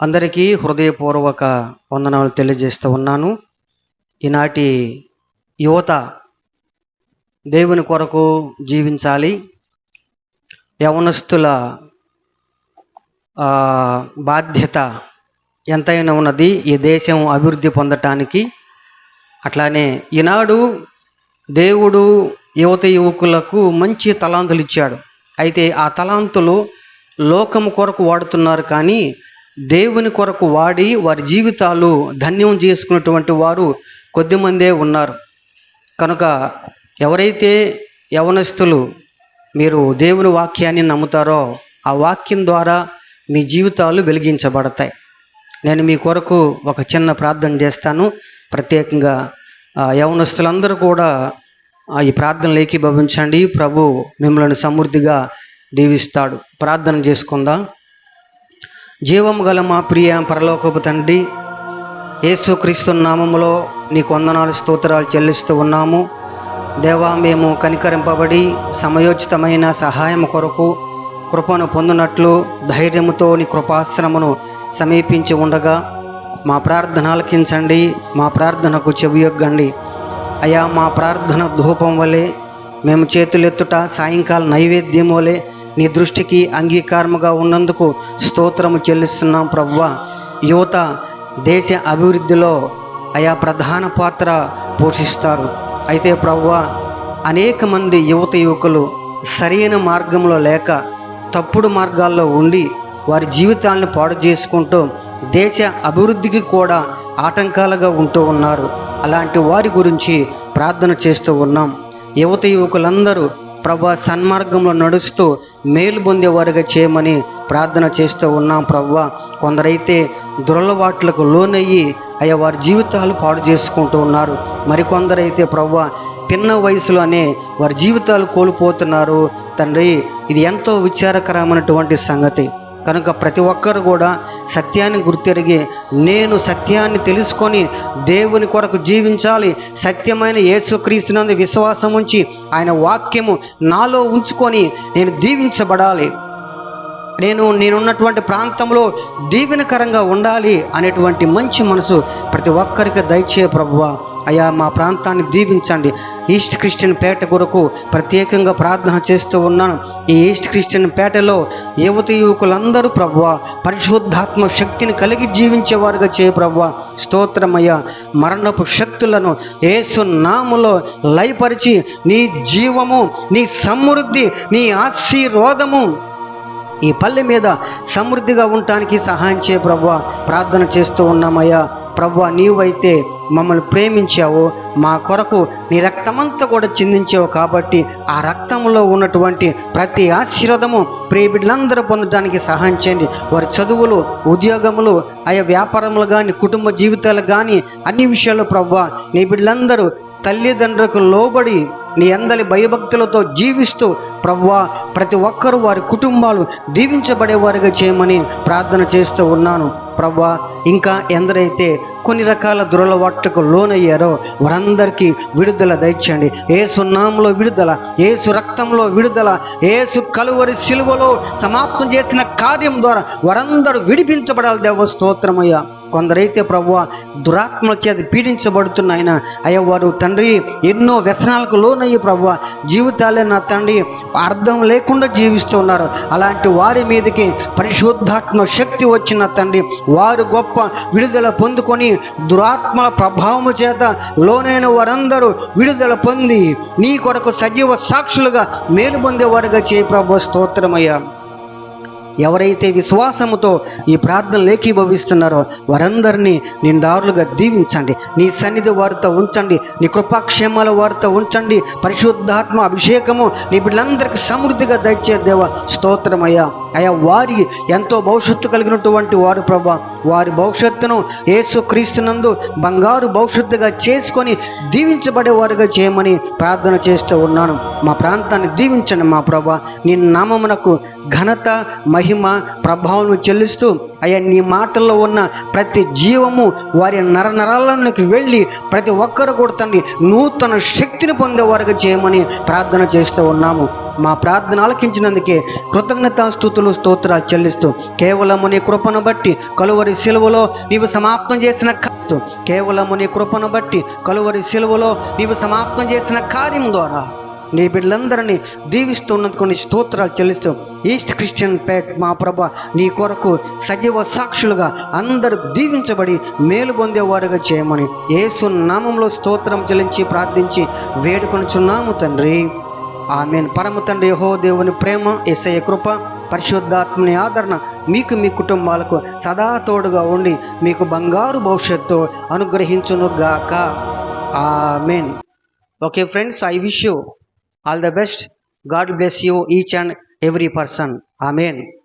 అందరికీ హృదయపూర్వక వందనాలు తెలియజేస్తూ ఉన్నాను. ఈనాటి యువత దేవుని కొరకు జీవించాలి. యవనస్తుల బాధ్యత ఎంతైనా ఉన్నది ఈ దేశం అభివృద్ధి పొందటానికి. అట్లానే ఈనాడు దేవుడు యువత యువకులకు మంచి తలాంతులు ఇచ్చాడు. అయితే ఆ తలాంతులు లోకము కొరకు వాడుతున్నారు కానీ దేవుని కొరకు వాడి వారి జీవితాలు ధన్యం చేసుకున్నటువంటి వారు కొద్దిమందే ఉన్నారు. కనుక ఎవరైతే యవనస్తులు మీరు దేవుని వాక్యాన్ని నమ్ముతారో ఆ వాక్యం ద్వారా మీ జీవితాలు వెలిగించబడతాయి. నేను మీ కొరకు ఒక చిన్న ప్రార్థన చేస్తాను. ప్రత్యేకంగా ఆ, యవనస్తులందరూ కూడా ఆ, ఈ ప్రార్థనలు ఏకీభవించండి. ప్రభు మిమ్మల్ని సమృద్ధిగా దీవిస్తాడు. ప్రార్థన చేసుకుందాం. జీవం గల మా ప్రియ పరలోకపు తండ్రి యేసుక్రీస్తు నామములో నీకు వందనాలు స్తోత్రాలు చెల్లిస్తూ ఉన్నాము. దేవా మేము కనికరింపబడి సమయోచితమైన సహాయం కొరకు కృపను పొందినట్లు ధైర్యముతో నీ కృపాశ్రమను సమీపించి ఉండగా మా ప్రార్థన ఆలకించండి మా ప్రార్థనకు చెవియొగ్గండి అయా మా ప్రార్థన ధూపం వలె మేము చేతులెత్తుట సాయంకాల నైవేద్యం వలె నీ దృష్టికి అంగీకారముగా ఉన్నందుకు స్తోత్రము చెల్లిస్తున్నాం ప్రవ్వా యువత దేశ అభివృద్ధిలో అయా ప్రధాన పాత్ర పోషిస్తారు. అయితే ప్రవ్వా అనేక మంది యువత యువకులు సరైన మార్గంలో లేక తప్పుడు మార్గాల్లో ఉండి వారి జీవితాలను పాడు చేసుకుంటూ దేశ అభివృద్ధికి కూడా ఆటంకాలుగా ఉంటూ ఉన్నారు. అలాంటి వారి గురించి ప్రార్థన చేస్తూ ఉన్నాం. యువత యువకులందరూ ప్రభా సన్మార్గంలో నడుస్తూ మేలు పొందేవారుగా చేయమని ప్రార్థన చేస్తూ ఉన్నాం ప్రవ్వా కొందరైతే దురలవాట్లకు లోనయ్యి అయ్యా వారి జీవితాలు పాడు చేసుకుంటూ ఉన్నారు. మరికొందరైతే ప్రవ్వ పిన్న వయసులోనే వారి జీవితాలు కోల్పోతున్నారు. తండ్రి ఇది ఎంతో విచారకరమైనటువంటి సంగతి. కనుక ప్రతి ఒక్కరు కూడా సత్యాన్ని గుర్తెరిగి నేను సత్యాన్ని తెలుసుకొని దేవుని కొరకు జీవించాలి సత్యమైన యేసుక్రీస్తునందు విశ్వాసం ఉంచి ఆయన వాక్యము నాలో ఉంచుకొని నేను దీవించబడాలి. నేను నేనున్నటువంటి ప్రాంతంలో దీవెనకరంగా ఉండాలి అనేటువంటి మంచి మనసు ప్రతి ఒక్కరికి దయచే ప్రభువా. అయ్యా మా ప్రాంతాన్ని దీవించండి. ఈస్ట్ క్రిస్టియన్ పేట కొరకు ప్రత్యేకంగా ప్రార్థన చేస్తూ ఉన్నాను. ఈ ఈస్ట్ క్రిస్టియన్ పేటలో యువత యువకులందరూ ప్రభ్వ పరిశుద్ధాత్మ శక్తిని కలిగి జీవించేవారుగా చేయ ప్రభువా. స్తోత్రమయ్య మరణపు శక్తులను ఏసు నాములో లయపరిచి నీ జీవము నీ సమృద్ధి నీ ఆశీర్వాదము ఈ పల్లె మీద సమృద్ధిగా ఉండటానికి సహాయం చేయ ప్రభు ప్రార్థన చేస్తూ ఉన్నామయ్యా. ప్రభు నీవైతే మమ్మల్ని ప్రేమించావు. మా కొరకు నీ రక్తమంతా కూడా చిందించావు కాబట్టి ఆ రక్తంలో ఉన్నటువంటి ప్రతి ఆశీర్వదము ప్రియ బిడ్డలందరూ పొందడానికి సహాయం చేయండి. వారి చదువులు ఉద్యోగములు ఆయా వ్యాపారములు కానీ కుటుంబ జీవితాలు కానీ అన్ని విషయాల్లో ప్రభు నీ బిడ్డలందరూ తల్లిదండ్రులకు లోబడి నీ అందరి భయభక్తులతో జీవిస్తూ ప్రవ్వా ప్రతి ఒక్కరూ వారి కుటుంబాలు దీవించబడేవారుగా చేయమని ప్రార్థన చేస్తూ ఉన్నాను. ప్రవ్వా ఇంకా ఎందరైతే కొన్ని రకాల దురలవాట్లకు లోనయ్యారో వారందరికీ విడుదల దయచండి ఏసు నామంలో విడుదల ఏసు రక్తంలో విడుదల ఏసు కలువరి శిలువలో సమాప్తం చేసిన కార్యం ద్వారా వారందరూ విడిపించబడాలి దేవ స్తోత్రమయ్యా. కొందరైతే ప్రభు దురాత్మల చేత పీడించబడుతున్న ఆయన. అయ్యా వారు తండ్రి ఎన్నో వ్యసనాలకు లోనయ్యి ప్రభు జీవితాలే నా తండ్రి అర్థం లేకుండా జీవిస్తున్నారు. అలాంటి వారి మీదకి పరిశుద్ధాత్మ శక్తి వచ్చిన తండ్రి వారు గొప్ప విడుదల పొందుకొని దురాత్మల ప్రభావము చేత లోనైన వారందరూ విడుదల పొంది నీ కొరకు సజీవ సాక్షులుగా మేలు పొందేవారుగా చేయి ప్రభు స్తోత్రమయ్యా. ఎవరైతే విశ్వాసముతో ఈ ప్రార్థనలు లేఖీభవిస్తున్నారో వారందరినీ నేను దారులుగా దీవించండి. నీ సన్నిధి వారితో ఉంచండి. నీ కృపాక్షేమాల వారితో ఉంచండి. పరిశుద్ధాత్మ అభిషేకము నీ బిడ్డలందరికీ సమృద్ధిగా దయచే దేవ స్తోత్రమయ్యా. అయ్యా వారి ఎంతో భవిష్యత్తు కలిగినటువంటి వారు ప్రభా వారి భవిష్యత్తును యేసు క్రీస్తునందు బంగారు భవిష్యత్తుగా చేసుకొని దీవించబడేవారుగా చేయమని ప్రార్థన చేస్తూ ఉన్నాను. మా ప్రాంతాన్ని దీవించండి మా ప్రభా. నీ నామమునకు ఘనత మహిమ ప్రభావం చెల్లిస్తూ అయ్యా నీ మాటల్లో ఉన్న ప్రతి జీవము వారి నరనరాలలోకి వెళ్ళి ప్రతి ఒక్కరు కూడా తండ్రి నూతన శక్తిని పొందేవారుగా చేయమని ప్రార్థన చేస్తూ ఉన్నాము. మా ప్రార్థన ఆలకించినందుకే కృతజ్ఞతాస్థుతులు స్తోత్రాలు చెల్లిస్తూ కేవలము నీ కృపను బట్టి కలువరి సిలువలో నీవు సమాప్తం చేసిన కార్యం కేవలము నీ కృపను బట్టి కలువరి సిలువలో నీవు సమాప్తం చేసిన కార్యం ద్వారా నీ బిడ్డలందరినీ దీవిస్తున్నందుకు నీ స్తోత్రాలు చెల్లిస్తూ ఈస్ట్ క్రిస్టియన్ పేట్ మా ప్రభ నీ కొరకు సజీవ సాక్షులుగా అందరూ దీవించబడి మేలు పొందేవారుగా చేయమని ఏసు నామంలో స్తోత్రం చెల్లించి ప్రార్థించి వేడుకొనుచున్నాము తండ్రి. ఆమెన్. పరమ తండ్రి యహో దేవుని ప్రేమ ఎస్ఐ కృప పరిశుద్ధాత్మని ఆదరణ మీకు మీ కుటుంబాలకు సదా తోడుగా ఉండి మీకు బంగారు భవిష్యత్తు అనుగ్రహించునుగాక. Amen. Okay friends I wish you all the best. God bless you each and every person. Amen.